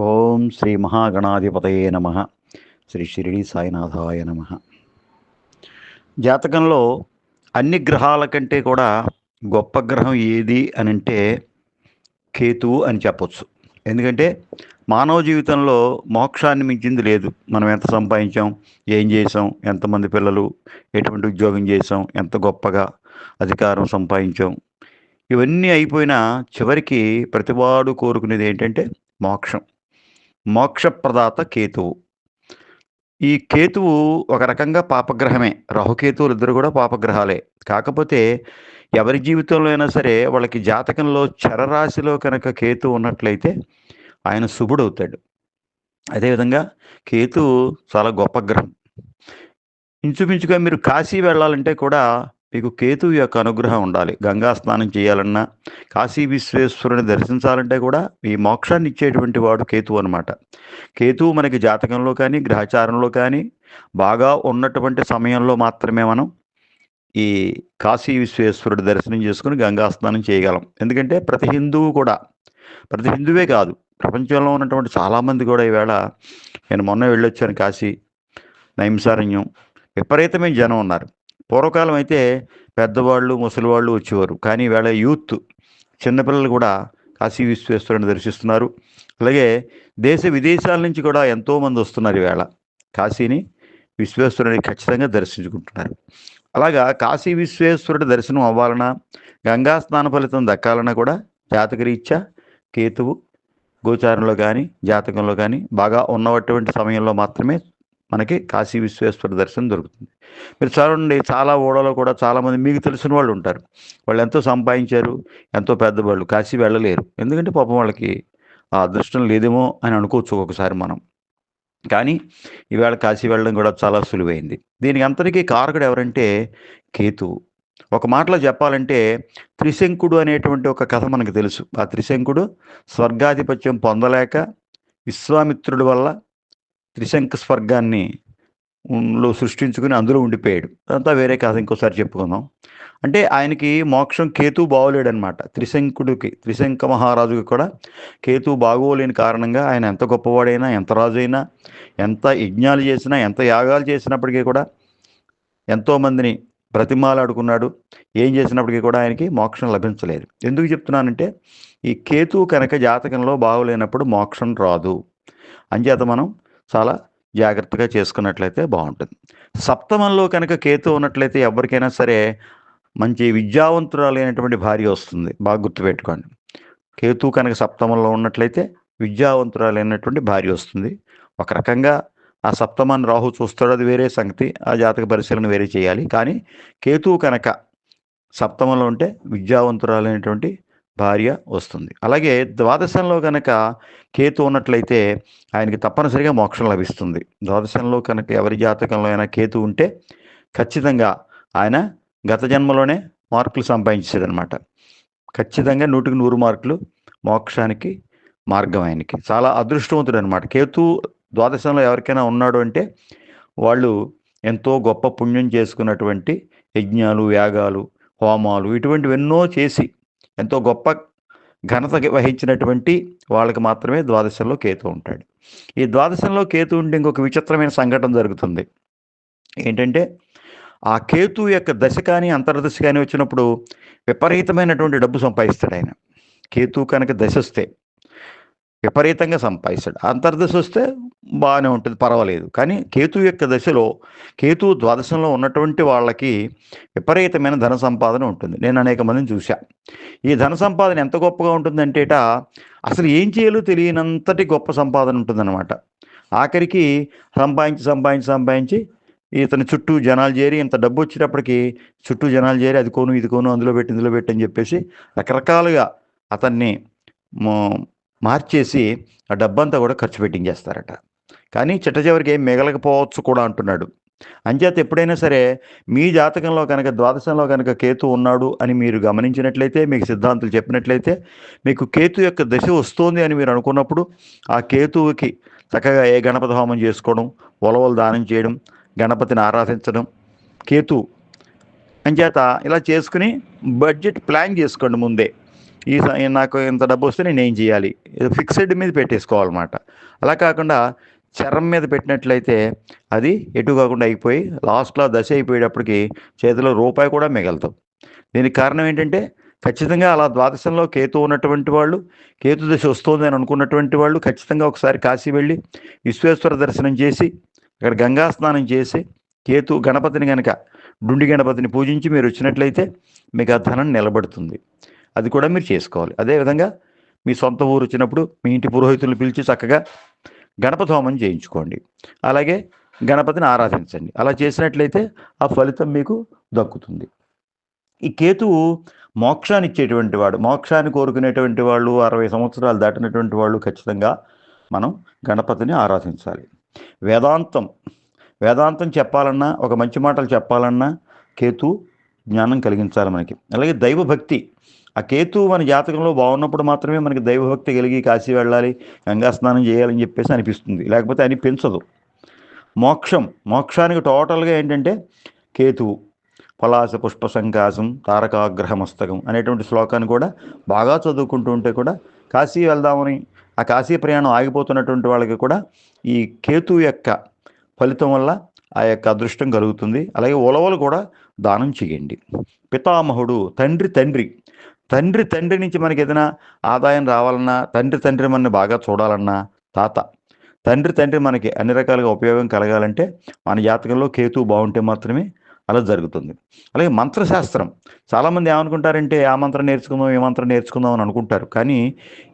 ఓం శ్రీ మహాగణాధిపతయే నమ. శ్రీ షిరిడి సాయినాథాయ నమ. జాతకంలో అన్ని గ్రహాల కంటే కూడా గొప్ప గ్రహం ఏది అని అంటే కేతువు అని చెప్పొచ్చు. ఎందుకంటే మానవ జీవితంలో మోక్షాన్ని మించింది లేదు. మనం ఎంత సంపాదించాం ఏం చేసాం ఎంతమంది పిల్లలు ఎటువంటి ఉద్యోగం చేసాం ఎంత గొప్పగా అధికారం సంపాదించాం. ఇవన్నీ అయిపోయినా చివరికి ప్రతివాడు కోరుకునేది ఏంటంటే మోక్షం. మోక్షప్రదాత కేతువు. ఈ కేతువు ఒక రకంగా పాపగ్రహమే. రాహుకేతువులు ఇద్దరు కూడా పాపగ్రహాలే. కాకపోతే ఎవరి జీవితంలో అయినా సరే వాళ్ళకి జాతకంలో చరరాశిలో కనుక కేతు ఉన్నట్లయితే ఆయన శుభుడవుతాడు. అదేవిధంగా కేతు చాలా గొప్ప గ్రహం. ఇంచుమించుగా మీరు కాశీ వెళ్ళాలంటే కూడా మీకు కేతువు యొక్క అనుగ్రహం ఉండాలి. గంగా స్నానం చేయాలన్నా కాశీ విశ్వేశ్వరుని దర్శించాలంటే కూడా ఈ మోక్షాన్ని ఇచ్చేటువంటి వాడు కేతువు అనమాట కేతువు మనకి జాతకంలో కానీ గ్రహచారంలో కానీ బాగా ఉన్నటువంటి సమయంలో మాత్రమే మనం ఈ కాశీ విశ్వేశ్వరుడు దర్శనం చేసుకుని గంగా స్నానం చేయగలం. ఎందుకంటే ప్రతి హిందువు కూడా ప్రతి హిందువే కాదు ప్రపంచంలో ఉన్నటువంటి చాలామంది కూడా ఈవేళ నేను మొన్న వెళ్ళొచ్చాను కాశీ నైంసారణ్యం విపరీతమైన జనం ఉన్నారు. పూర్వకాలం అయితే పెద్దవాళ్ళు ముసలివాళ్ళు వచ్చేవారు. కానీ ఈవేళ యూత్ చిన్నపిల్లలు కూడా కాశీ విశ్వేశ్వరుని దర్శిస్తున్నారు. అలాగే దేశ విదేశాల నుంచి కూడా ఎంతోమంది వస్తున్నారు ఈవేళ కాశీని విశ్వేశ్వరుని ఖచ్చితంగా దర్శించుకుంటున్నారు. అలాగా కాశీ విశ్వేశ్వరుడి దర్శనం అవ్వాలన్నా గంగా స్నాన ఫలితం దక్కాలన్నా కూడా జాతకరీత్యా కేతువు గోచారంలో కానీ జాతకంలో కానీ బాగా ఉన్నటువంటి సమయంలో మాత్రమే మనకి కాశీ విశ్వేశ్వర దర్శనం దొరుకుతుంది. మీరు చూడండి చాలా ఓడలో కూడా చాలామంది మీకు తెలిసిన వాళ్ళు ఉంటారు. వాళ్ళు ఎంతో సంపాదించారు ఎంతో పెద్దవాళ్ళు కాశీ వెళ్ళలేరు. ఎందుకంటే పాపం వాళ్ళకి ఆ అదృష్టం లేదేమో అని అనుకోవచ్చు ఒకసారి మనం. కానీ ఈవేళ కాశీ వెళ్ళడం కూడా చాలా సులువైంది. దీనికి అంతటికీ కారకుడు ఎవరంటే కేతు. ఒక మాటలో చెప్పాలంటే త్రిశంకుడు అనేటువంటి ఒక కథ మనకు తెలుసు. ఆ త్రిశంకుడు స్వర్గాధిపత్యం పొందలేక విశ్వామిత్రుడి వల్ల త్రిశంక స్వర్గాన్ని లో సృష్టించుకుని అందులో ఉండిపోయాడు. అదంతా వేరే కథ ఇంకోసారి చెప్పుకుందాం. అంటే ఆయనకి మోక్షం కేతు బాగోలేడనమాట. త్రిశంకుడికి త్రిశంక మహారాజుకి కూడా కేతు బాగోలేని కారణంగా ఆయన ఎంత గొప్పవాడైనా ఎంత రాజు అయినా ఎంత యజ్ఞాలు చేసినా ఎంత యాగాలు చేసినప్పటికీ కూడా ఎంతోమందిని బ్రతిమాలాడుకున్నాడు. ఏం చేసినప్పటికీ కూడా ఆయనకి మోక్షం లభించలేదు. ఎందుకు చెప్తున్నానంటే ఈ కేతు కనుక జాతకంలో బాగోలేనప్పుడు మోక్షం రాదు. అంచేత మనం చాలా జాగ్రత్తగా చేసుకున్నట్లయితే బాగుంటుంది. సప్తమంలో కనుక కేతు ఉన్నట్లయితే ఎవరికైనా సరే మంచి విద్యావంతురాలైనటువంటి భార్య వస్తుంది. బాగా గుర్తుపెట్టుకోండి. కేతు కనుక సప్తమంలో ఉన్నట్లయితే విద్యావంతురాలైనటువంటి భార్య వస్తుంది. ఒక రకంగా ఆ సప్తమాన్ని రాహు చూస్తాడు అది వేరే సంగతి. ఆ జాతక పరిశీలన వేరే చేయాలి. కానీ కేతువు కనుక సప్తమంలో ఉంటే విద్యావంతురాలైనటువంటి భార్య వస్తుంది. అలాగే ద్వాదశంలో కనుక కేతు ఉన్నట్లయితే ఆయనకి తప్పనిసరిగా మోక్షం లభిస్తుంది. ద్వాదశంలో కనుక ఎవరి జాతకంలో అయినా కేతు ఉంటే ఖచ్చితంగా ఆయన గత జన్మలోనే మార్కులు సంపాదించాడు అనమాట ఖచ్చితంగా నూటికి నూరు మార్కులు మోక్షానికి మార్గం ఆయనకి. చాలా అదృష్టవంతుడు అనమాట కేతు ద్వాదశంలో ఎవరికైనా ఉన్నాడు అంటే వాళ్ళు ఎంతో గొప్ప పుణ్యం చేసుకున్నటువంటి యజ్ఞాలు యాగాలు హోమాలు ఇటువంటివి ఎన్నో చేసి ఎంతో గొప్ప ఘనత వహించినటువంటి వాళ్ళకి మాత్రమే ద్వాదశంలో కేతు ఉంటాడు. ఈ ద్వాదశంలో కేతు ఉంటే ఇంకొక విచిత్రమైన సంఘటన జరుగుతుంది. ఏంటంటే ఆ కేతు యొక్క దశ కానీ అంతర్దశ కానీ వచ్చినప్పుడు విపరీతమైనటువంటి డబ్బు సంపాదిస్తాడు ఆయన. కేతు కనుక దశ వస్తే విపరీతంగా సంపాదిస్తాడు. అంతర్దశ వస్తే బాగానే ఉంటుంది పర్వాలేదు. కానీ కేతు యొక్క దశలో కేతు ద్వాదశంలో ఉన్నటువంటి వాళ్ళకి విపరీతమైన ధన సంపాదన ఉంటుంది. నేను అనేక మందిని చూశా. ఈ ధన సంపాదన ఎంత గొప్పగా ఉంటుందంటేట అసలు ఏం చేయాలో తెలియనంతటి గొప్ప సంపాదన ఉంటుందన్నమాట. ఆఖరికి సంపాదించి సంపాదించి సంపాదించి ఇతని చుట్టూ జనాలు చేరి ఇంత డబ్బు వచ్చేటప్పటికి చుట్టూ జనాలు చేరి అది కోను ఇది కోను అందులో పెట్టి ఇందులో పెట్టి అని చెప్పేసి రకరకాలుగా అతన్ని మార్చేసి ఆ డబ్బంతా కూడా ఖర్చు పెట్టించేస్తారట. కానీ చిట్ట చివరికి ఏం మిగలకపోవచ్చు కూడా అంటున్నాడు. అంచేత ఎప్పుడైనా సరే మీ జాతకంలో కనుక ద్వాదశంలో కనుక కేతు ఉన్నాడు అని మీరు గమనించినట్లయితే మీకు సిద్ధాంతులు చెప్పినట్లయితే మీకు కేతు యొక్క దశ వస్తోంది అని మీరు అనుకున్నప్పుడు ఆ కేతువుకి చక్కగా ఏ గణపతి హోమం చేసుకోవడం ఉలవలు దానం చేయడం గణపతిని ఆరాధించడం కేతు అంచేత ఇలా చేసుకుని బడ్జెట్ ప్లాన్ చేసుకోండి ముందే. ఈ స- నాకు ఇంత డబ్బు వస్తే నేను ఏం చేయాలి? ఫిక్స్డ్ మీద పెట్టేసుకోవాలన్నమాట. అలా కాకుండా చరం మీద పెట్టినట్లయితే అది ఎటు కాకుండా అయిపోయి లాస్ట్లో దశ అయిపోయేటప్పటికి చేతిలో రూపాయి కూడా మిగలదు. దీనికి కారణం ఏంటంటే ఖచ్చితంగా అలా ద్వాదశంలో కేతు ఉన్నటువంటి వాళ్ళు కేతు దశ వస్తుంది అని అనుకున్నటువంటి వాళ్ళు ఖచ్చితంగా ఒకసారి కాశీ వెళ్ళి విశ్వేశ్వర దర్శనం చేసి అక్కడ గంగా స్నానం చేసి కేతు గణపతిని కనుక డుండి గణపతిని పూజించి మీరు వచ్చినట్లయితే మీకు ఆ ధనం నిలబడుతుంది. అది కూడా మీరు చేసుకోవాలి. అదేవిధంగా మీ సొంత ఊరు వచ్చినప్పుడు మీ ఇంటి పురోహితులు పిలిచి చక్కగా గణపతి హోమం చేయించుకోండి. అలాగే గణపతిని ఆరాధించండి. అలా చేసినట్లయితే ఆ ఫలితం మీకు దక్కుతుంది. ఈ కేతువు మోక్షాన్ని ఇచ్చేటువంటి వాడు మోక్షాన్ని కోరుకునేటువంటి వాళ్ళు అరవై సంవత్సరాలు దాటినటువంటి వాళ్ళు ఖచ్చితంగా మనం గణపతిని ఆరాధించాలి. వేదాంతం వేదాంతం చెప్పాలన్నా ఒక మంచి మాటలు చెప్పాలన్నా కేతు జ్ఞానం కలిగించాలి మనకి. అలాగే దైవభక్తి ఆ కేతు మన జాతకంలో బాగున్నప్పుడు మాత్రమే మనకి దైవభక్తి కలిగి కాశీ వెళ్ళాలి గంగా స్నానం చేయాలని చెప్పేసి అనిపిస్తుంది. లేకపోతే అనిపించదు మోక్షం మోక్షానికి టోటల్గా ఏంటంటే కేతువు పలాస పుష్ప సంకాసం తారకాగ్రహ మస్తకం అనేటువంటి శ్లోకాన్ని కూడా బాగా చదువుకుంటూ ఉంటే కూడా కాశీ వెళ్దామని ఆ కాశీ ప్రయాణం ఆగిపోతున్నటువంటి వాళ్ళకి కూడా ఈ కేతు యొక్క ఫలితం వల్ల ఆ యొక్క అదృష్టం కలుగుతుంది. అలాగే ఉలవలు కూడా దానం చేయండి. పితామహుడు తండ్రి తండ్రి తండ్రి తండ్రి నుంచి మనకి ఏదైనా ఆదాయం రావాలన్నా తండ్రి తండ్రి మనని బాగా చూడాలన్నా తాత తండ్రి తండ్రి మనకి అన్ని రకాలుగా ఉపయోగం కలగాలంటే మన జాతకంలో కేతు బాగుంటే మాత్రమే అలా జరుగుతుంది. అలాగే మంత్రశాస్త్రం. చాలామంది ఏమనుకుంటారంటే ఆ మంత్రం నేర్చుకుందాం ఈ మంత్రం నేర్చుకుందాం అని అనుకుంటారు. కానీ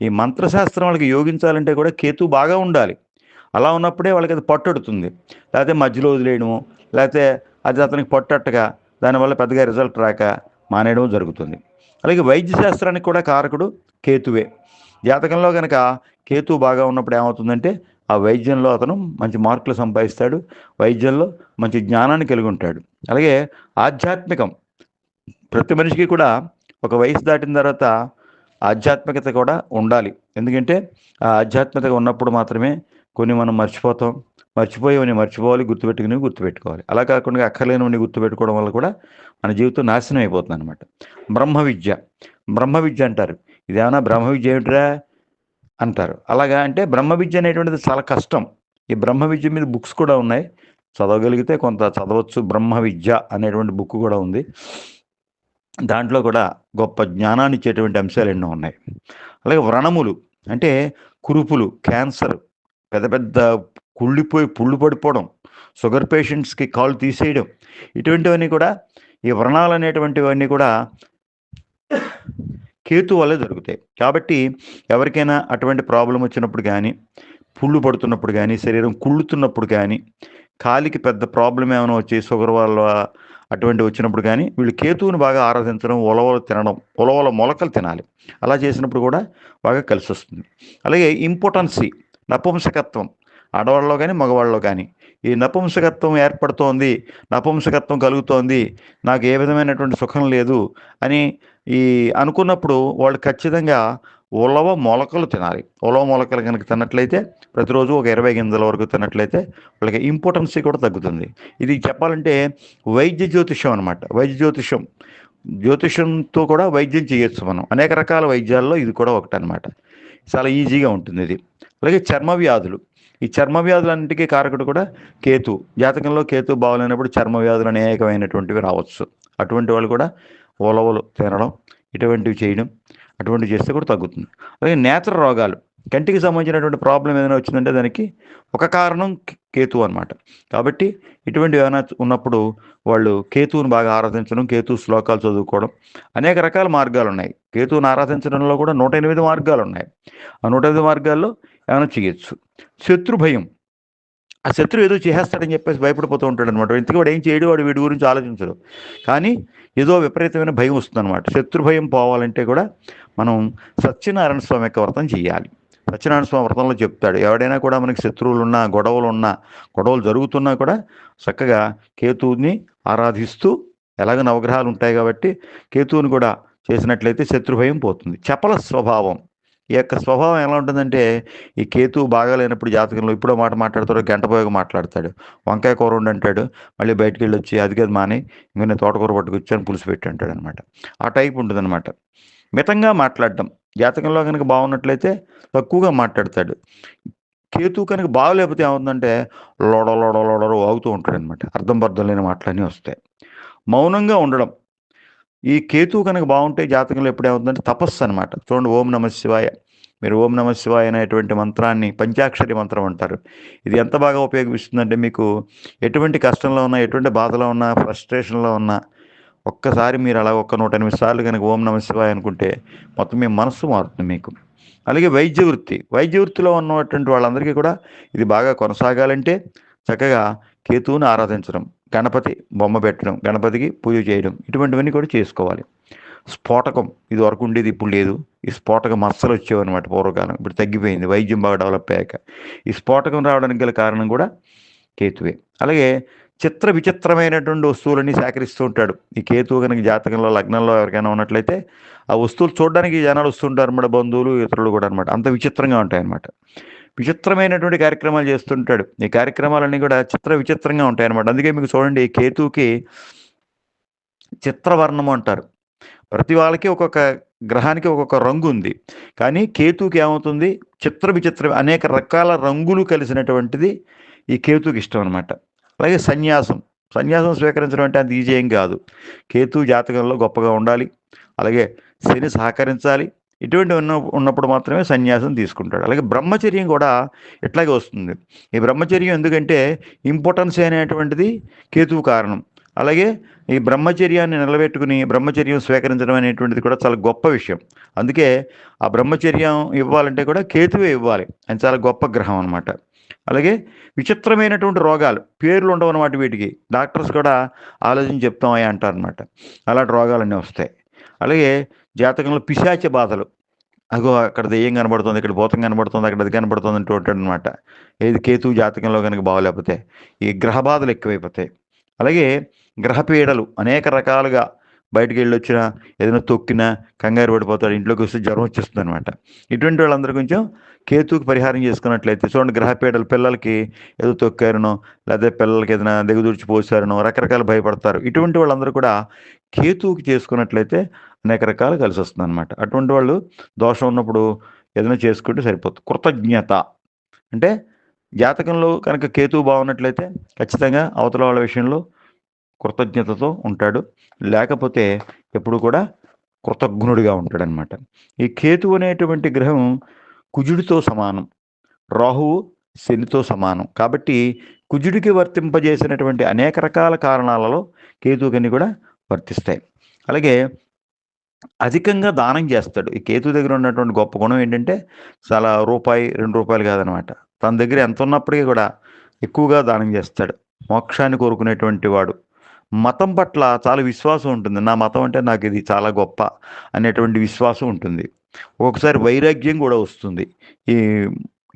ఈ మంత్రశాస్త్రం వాళ్ళకి యోగించాలంటే కూడా కేతు బాగా ఉండాలి. అలా ఉన్నప్పుడే వాళ్ళకి అది పట్టడుతుంది. లేకపోతే మధ్యలో వదిలేయడము లేకపోతే అది అతనికి పట్టట్టగా దానివల్ల పెద్దగా రిజల్ట్ రాక మానేయడం జరుగుతుంది. అలాగే వైద్య శాస్త్రానికి కూడా కారకుడు కేతువే. జాతకంలో కనుక కేతు బాగా ఉన్నప్పుడు ఏమవుతుందంటే ఆ వైద్యంలో అతను మంచి మార్కులు సంపాదిస్తాడు వైద్యంలో మంచి జ్ఞానాన్ని కలిగి ఉంటాడు. అలాగే ఆధ్యాత్మికం ప్రతి మనిషికి కూడా ఒక వయసు దాటిన తర్వాత ఆధ్యాత్మికత కూడా ఉండాలి. ఎందుకంటే ఆ ఆధ్యాత్మికత ఉన్నప్పుడు మాత్రమే కొన్ని మనం మర్చిపోతాం మర్చిపోయేవని మర్చిపోవాలి గుర్తుపెట్టుకుని గుర్తుపెట్టుకోవాలి. అలా కాకుండా అక్కర్లేనివని గుర్తుపెట్టుకోవడం వల్ల కూడా మన జీవితం నాశనం అయిపోతుంది అనమాట బ్రహ్మ విద్య. బ్రహ్మ విద్య అంటారు. ఇదేమన్నా బ్రహ్మ విద్య ఏమిట్రా? అంటారు. అలాగా అంటే బ్రహ్మ విద్య అనేటువంటిది చాలా కష్టం. ఈ బ్రహ్మ విద్య మీద బుక్స్ కూడా ఉన్నాయి. చదవగలిగితే కొంత చదవచ్చు. బ్రహ్మ విద్య అనేటువంటి బుక్ కూడా ఉంది. దాంట్లో కూడా గొప్ప జ్ఞానాన్ని ఇచ్చేటువంటి అంశాలు ఎన్నో ఉన్నాయి. అలాగే వ్రణములు అంటే కురుపులు క్యాన్సర్ పెద్ద పెద్ద కుళ్ళిపోయి పుళ్ళు పడిపోవడం షుగర్ పేషెంట్స్కి కాళ్ళు తీసేయడం ఇటువంటివన్నీ కూడా ఈ వ్రణాలు అనేటువంటివన్నీ కూడా కేతు వల్లే జరుగుతాయి కాబట్టి ఎవరికైనా అటువంటి ప్రాబ్లం వచ్చినప్పుడు కానీ పుళ్ళు పడుతున్నప్పుడు కానీ శరీరం కుళ్ళుతున్నప్పుడు కానీ కాలికి పెద్ద ప్రాబ్లం ఏమైనా వచ్చి షుగర్ వల్ల అటువంటి వచ్చినప్పుడు కానీ వీళ్ళు కేతువుని బాగా ఆరాధించడం ఉలవలు తినడం ఉలవల మొలకలు తినాలి. అలా చేసినప్పుడు కూడా బాగా కలిసి వస్తుంది అలాగే ఇంపార్టెన్సీ నపుంసకత్వం ఆడవాళ్ళలో కానీ మగవాళ్ళలో కానీ. ఈ నపుంసకత్వం ఏర్పడుతోంది నపుంసకత్వం కలుగుతోంది నాకు ఏ విధమైనటువంటి సుఖం లేదు అని ఈ అనుకున్నప్పుడు వాళ్ళు ఖచ్చితంగా ఉలవ మొలకలు తినాలి. ఉలవ మొలకలు కనుక తిన్నట్లయితే ప్రతిరోజు ఒక ఇరవై గింజల వరకు తిన్నట్లయితే వాళ్ళకి ఇంపార్టెన్సీ కూడా తగ్గుతుంది. ఇది చెప్పాలంటే వైద్య జ్యోతిషం అనమాట వైద్య జ్యోతిషం జ్యోతిషంతో కూడా వైద్యం చేయొచ్చు మనం. అనేక రకాల వైద్యాల్లో ఇది కూడా ఒకటి అనమాట చాలా ఈజీగా ఉంటుంది ఇది అలాగే చర్మ వ్యాధులు. ఈ చర్మ వ్యాధులన్నింటికీ కారకుడు కూడా కేతు. జాతకంలో కేతు బాగులేనప్పుడు చర్మ వ్యాధులు అనేకమైనటువంటివి రావచ్చు. అటువంటి వాళ్ళు కూడా ఉలవలు తినడం ఇటువంటివి చేయడం అటువంటివి చేస్తే కూడా తగ్గుతుంది. అలాగే నేత్ర రోగాలు కంటికి సంబంధించినటువంటి ప్రాబ్లం ఏదైనా వచ్చిందంటే దానికి ఒక కారణం కేతు అనమాట కాబట్టి ఇటువంటి ఏమైనా ఉన్నప్పుడు వాళ్ళు కేతువును బాగా ఆరాధించడం కేతు శ్లోకాలు చదువుకోవడం అనేక రకాల మార్గాలు ఉన్నాయి కేతువును ఆరాధించడంలో కూడా నూట ఎనిమిది మార్గాలు ఉన్నాయి ఆ నూట ఎనిమిది మార్గాల్లో ఏమైనా చేయొచ్చు. శత్రు భయం. ఆ శత్రు ఏదో చేసేస్తాడని చెప్పేసి భయపడిపోతూ ఉంటాడు అనమాట ఇంతకీ వాడు ఏం చేయడు? వాడు వీడి గురించి ఆలోచించడు. కానీ ఏదో విపరీతమైన భయం వస్తుందన్నమాట. శత్రు భయం పోవాలంటే కూడా మనం సత్యనారాయణ స్వామి యొక్క వ్రతం చేయాలి. సత్యనారాయణ స్వామి వ్రతంలో చెప్తాడు. ఎవడైనా కూడా మనకి శత్రువులు ఉన్నా గొడవలు ఉన్నా గొడవలు జరుగుతున్నా కూడా చక్కగా కేతువుని ఆరాధిస్తూ ఎలాగ నవగ్రహాలు ఉంటాయి కాబట్టి కేతువుని కూడా చేసినట్లయితే శత్రుభయం పోతుంది. చపల స్వభావం. ఈ యొక్క స్వభావం ఎలా ఉంటుందంటే ఈ కేతు బాగాలేనప్పుడు జాతకంలో ఇప్పుడో మాట మాట్లాడతాడు గంట పోయాక మాట్లాడతాడు. వంకాయ కూర ఉండి అంటాడు మళ్ళీ బయటికి వెళ్ళి వచ్చి అది కదా మాని ఇంకా నేను తోటకూర పట్టుకొచ్చాను పులుసు పెట్టి అంటాడు అనమాట ఆ టైప్ ఉంటుందన్నమాట మితంగా మాట్లాడడం. జాతకంలో కనుక బాగున్నట్లయితే తక్కువగా మాట్లాడతాడు. కేతు కనుక బాగలేకపోతే ఏమవుతుందంటే లోడ లోడ లోడలో వాగుతూ ఉంటాడు అనమాట అర్థం పర్థం లేని మాటలన్నీ వస్తాయి. మౌనంగా ఉండడం. ఈ కేతు కనుక బాగుంటే జాతకంలో ఎప్పుడేమవుతుందంటే తపస్సు అనమాట చూడండి ఓం నమ శివాయ. మీరు ఓం నమ శివాయ అనేటువంటి మంత్రాన్ని పంచాక్షరి మంత్రం అంటారు. ఇది ఎంత బాగా ఉపయోగిస్తుందంటే మీకు ఎటువంటి కష్టంలో ఉన్నా ఎటువంటి బాధలో ఉన్నా ఫ్రస్ట్రేషన్లో ఉన్నా ఒక్కసారి మీరు అలా ఒక్క నూట ఎనిమిది సార్లు కనుక ఓం నమ శివాయ అనుకుంటే మొత్తం మీ మనస్సు మారుతుంది మీకు. అలాగే వైద్య వృత్తి వైద్య వృత్తిలో ఉన్నటువంటి వాళ్ళందరికీ కూడా ఇది బాగా కొనసాగాలంటే చక్కగా కేతువుని ఆరాధించడం. గణపతి బొమ్మ పెట్టడం గణపతికి పూజ చేయడం ఇటువంటివన్నీ కూడా చేసుకోవాలి. స్ఫోటకం ఇది వరకు ఉండేది ఇప్పుడు లేదు. ఈ స్ఫోటకం మచ్చలు వచ్చేవన్నమాట పూర్వకాలం. ఇప్పుడు తగ్గిపోయింది వైద్యం బాగా డెవలప్ అయ్యాక. ఈ స్ఫోటకం రావడానికి గల కారణం కూడా కేతువే. అలాగే చిత్ర విచిత్రమైనటువంటి వస్తువులన్నీ సేకరిస్తూ ఉంటాడు. ఈ కేతువు కనుక జాతకంలో లగ్నంలో ఎవరికైనా ఉన్నట్లయితే ఆ వస్తువులు చూడడానికి జనాలు వస్తుంటారు అన్నమాట బంధువులు ఇతరులు కూడా అనమాట అంత విచిత్రంగా ఉంటాయి అన్నమాట విచిత్రమైనటువంటి కార్యక్రమాలు చేస్తుంటాడు. ఈ కార్యక్రమాలన్నీ కూడా చిత్ర విచిత్రంగా ఉంటాయి అనమాట అందుకే మీకు చూడండి కేతుకి కేతువుకి చిత్రవర్ణము అంటారు. ప్రతి వాళ్ళకి ఒక్కొక్క గ్రహానికి ఒక్కొక్క రంగు ఉంది. కానీ కేతువుకి ఏమవుతుంది? చిత్ర విచిత్ర అనేక రకాల రంగులు కలిసినటువంటిది ఈ కేతువుకి ఇష్టం అనమాట అలాగే సన్యాసం. సన్యాసం స్వీకరించడం అంటే అంత ఈజీ ఏం కాదు. కేతు జాతకంలో గొప్పగా ఉండాలి. అలాగే శని సహకరించాలి. ఇటువంటి ఉన్న ఉన్నప్పుడు మాత్రమే సన్యాసం తీసుకుంటాడు. అలాగే బ్రహ్మచర్యం కూడా ఇట్లాగే వస్తుంది. ఈ బ్రహ్మచర్యం ఎందుకంటే ఇంపార్టెన్స్ అనేటువంటిది కేతువు కారణం. అలాగే ఈ బ్రహ్మచర్యాన్ని నిలబెట్టుకుని బ్రహ్మచర్యం స్వీకరించడం అనేటువంటిది కూడా చాలా గొప్ప విషయం. అందుకే ఆ బ్రహ్మచర్యం ఇవ్వాలంటే కూడా కేతువే ఇవ్వాలి. అని చాలా గొప్ప గ్రహం అనమాట అలాగే విచిత్రమైనటువంటి రోగాలు పేర్లు ఉండవు అన్నమాట వీటికి. డాక్టర్స్ కూడా ఆలోచించి చెప్తామని అంటారు అనమాట అలాంటి రోగాలన్నీ వస్తాయి. అలాగే జాతకంలో పిశాచ బాధలు. అగో అక్కడ దెయ్యం కనబడుతుంది ఇక్కడ భూతం కనబడుతుంది అక్కడ అది కనబడుతుంది అంటూ అనమాట ఏది కేతు జాతకంలో కనుక బాగలేకపోతే ఈ గ్రహ బాధలు ఎక్కువైపోతాయి. అలాగే గ్రహపీడలు అనేక రకాలుగా బయటికి వెళ్ళి వచ్చినా ఏదైనా తొక్కినా కంగారు పడిపోతాడు ఇంట్లోకి వస్తే జ్వరం వచ్చేస్తుంది అనమాట ఇటువంటి వాళ్ళందరూ కొంచెం కేతువుకి పరిహారం చేసుకున్నట్లయితే చూడండి గ్రహపీడలు పిల్లలకి ఏదో తొక్కారనో లేదా పిల్లలకి ఏదైనా దిగుదూర్చి పోసారనో రకరకాలు భయపడతారు. ఇటువంటి వాళ్ళందరూ కూడా కేతువుకి చేసుకున్నట్లయితే అనేక రకాలు కలిసి వస్తుంది అనమాట అటువంటి వాళ్ళు దోషం ఉన్నప్పుడు ఏదైనా చేసుకుంటే సరిపోతుంది. కృతజ్ఞత. అంటే జాతకంలో కనుక కేతువు బాగున్నట్లయితే ఖచ్చితంగా అవతల వాళ్ళ విషయంలో కృతజ్ఞతతో ఉంటాడు. లేకపోతే ఎప్పుడు కూడా కృతజ్ఞుడిగా ఉంటాడనమాట ఈ కేతు అనేటువంటి గ్రహం కుజుడితో సమానం. రాహువు శనితో సమానం. కాబట్టి కుజుడికి వర్తింపజేసినటువంటి అనేక రకాల కారణాలలో కేతువుకని కూడా వర్తిస్తాయి. అలాగే అధికంగా దానం చేస్తాడు. ఈ కేతు దగ్గర ఉన్నటువంటి గొప్ప గుణం ఏంటంటే చాలా రూపాయి రెండు రూపాయలు కాదనమాట. తన దగ్గర ఎంత ఉన్నప్పటికీ కూడా ఎక్కువగా దానం చేస్తాడు. మోక్షాన్ని కోరుకునేటువంటి వాడు. మతం పట్ల చాలా విశ్వాసం ఉంటుంది. నా మతం అంటే నాకు ఇది చాలా గొప్ప అనేటువంటి విశ్వాసం ఉంటుంది. ఒకసారి వైరాగ్యం కూడా వస్తుంది. ఈ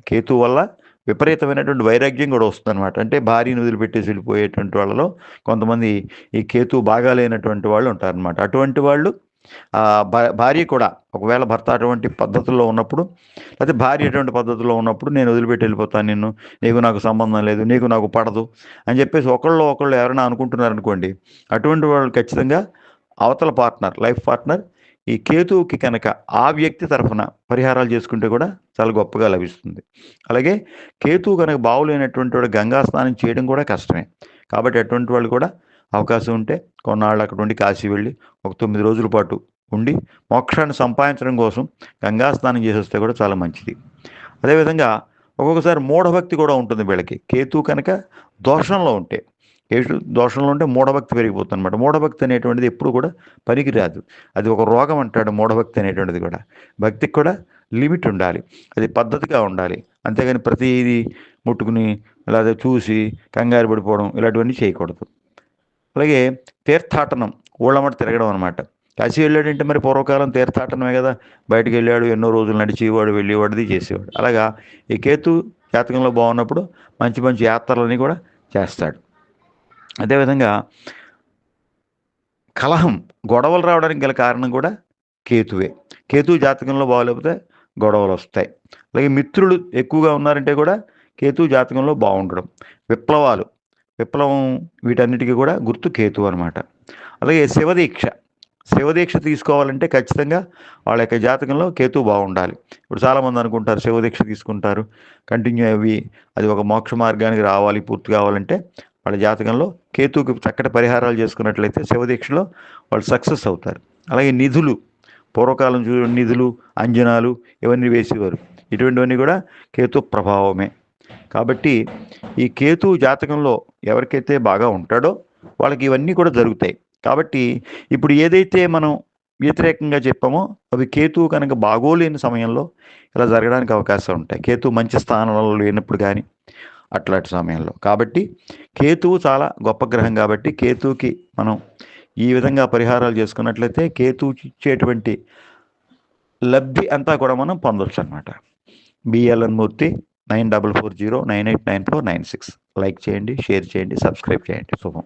కేతు వల్ల విపరీతమైనటువంటి వైరాగ్యం కూడా వస్తుంది అనమాట అంటే భార్యను వదిలిపెట్టేసి వెళ్ళిపోయేటువంటి వాళ్ళలో కొంతమంది ఈ కేతు బాగా లేనటువంటి వాళ్ళు ఉంటారనమాట అటువంటి వాళ్ళు భార్య కూడా ఒకవేళ భర్త అటువంటి పద్ధతుల్లో ఉన్నప్పుడు లేకపోతే భార్య అటువంటి పద్ధతిలో ఉన్నప్పుడు నేను వదిలిపెట్టి వెళ్ళిపోతాను నిన్ను నీకు నాకు సంబంధం లేదు నీకు నాకు పడదు అని చెప్పేసి ఒకళ్ళు ఒకళ్ళు ఎవరైనా అనుకుంటున్నారు అనుకోండి అటువంటి వాళ్ళు ఖచ్చితంగా అవతల పార్ట్నర్ లైఫ్ పార్ట్నర్ ఈ కేతువుకి కనుక ఆ వ్యక్తి తరఫున పరిహారాలు చేసుకుంటే కూడా చాలా గొప్పగా లభిస్తుంది. అలాగే కేతువు కనుక బావులేనటువంటి వాడు గంగా స్నానం చేయడం కూడా కష్టమే. కాబట్టి అటువంటి వాళ్ళు కూడా అవకాశం ఉంటే కొన్నాళ్ళు అక్కడ ఉండి కాశీ వెళ్ళి ఒక తొమ్మిది రోజుల పాటు ఉండి మోక్షాన్ని సంపాదించడం కోసం గంగా స్నానం చేసేస్తే కూడా చాలా మంచిది. అదేవిధంగా ఒక్కొక్కసారి మూఢభక్తి కూడా ఉంటుంది వీళ్ళకి. కేతు కనుక దోషంలో ఉంటే ఏడు దోషంలో ఉంటే మూఢభక్తి పెరిగిపోతుంది అనమాట మూఢభక్తి అనేటువంటిది ఎప్పుడు కూడా పనికిరాదు. అది ఒక రోగం అంటాడు మూఢభక్తి అనేటువంటిది కూడా. భక్తికి కూడా లిమిట్ ఉండాలి. అది పద్ధతిగా ఉండాలి. అంతేగాని ప్రతిదీ ముట్టుకుని లేదా చూసి కంగారు పడిపోవడం ఇలాంటివన్నీ చేయకూడదు. అలాగే తీర్థాటనం ఊళ్ళమట తిరగడం అనమాట కాశీ వెళ్ళాడంటే మరి పూర్వకాలం తీర్థాటనమే కదా. బయటకు వెళ్ళాడు ఎన్నో రోజులు నడిచేవాడు వెళ్ళేవాడిది చేసేవాడు. అలాగా ఈ కేతు జాతకంలో బాగున్నప్పుడు మంచి మంచి యాత్రలని కూడా చేస్తాడు. అదేవిధంగా కలహం గొడవలు రావడానికి గల కారణం కూడా కేతువే. కేతు జాతకంలో బాగోలేకపోతే గొడవలు వస్తాయి. అలాగే మిత్రులు ఎక్కువగా ఉన్నారంటే కూడా కేతు జాతకంలో బాగుండడం. విప్లవాలు విప్లవం వీటన్నిటికీ కూడా గుర్తు కేతు అనమాట అలాగే శివదీక్ష శివదీక్ష తీసుకోవాలంటే ఖచ్చితంగా వాళ్ళ యొక్క జాతకంలో కేతు బాగుండాలి. ఇప్పుడు చాలామంది అనుకుంటారు శివదీక్ష తీసుకుంటారు కంటిన్యూ అవి అది ఒక మోక్ష మార్గానికి రావాలి పూర్తి కావాలంటే వాళ్ళ జాతకంలో కేతువుకి చక్కటి పరిహారాలు చేసుకున్నట్లయితే శివదీక్షలో వాళ్ళు సక్సెస్ అవుతారు. అలాగే నిధులు పూర్వకాలం చూ నిధులు అంజనాలు ఇవన్నీ వేసేవారు. ఇటువంటివన్నీ కూడా కేతు ప్రభావమే. కాబట్టి ఈ కేతు జాతకంలో ఎవరికైతే బాగా ఉంటాడో వాళ్ళకి ఇవన్నీ కూడా జరుగుతాయి. కాబట్టి ఇప్పుడు ఏదైతే మనం వ్యతిరేకంగా చెప్పామో అవి కేతు కనుక బాగోలేని సమయంలో ఇలా జరగడానికి అవకాశం ఉంటాయి. కేతు మంచి స్థానంలో లేనప్పుడు కానీ అట్లాంటి సమయంలో. కాబట్టి కేతువు చాలా గొప్ప గ్రహం కాబట్టి కేతువుకి మనం ఈ విధంగా పరిహారాలు చేసుకున్నట్లయితే కేతువు ఇచ్చేటువంటి లబ్ధి అంతా కూడా మనం పొందొచ్చు అనమాట BLN Murthy nine double four zero nine eight nine four nine six. Like చేయండి షేర్ చేయండి సబ్స్క్రైబ్ చేయండి. శుభం.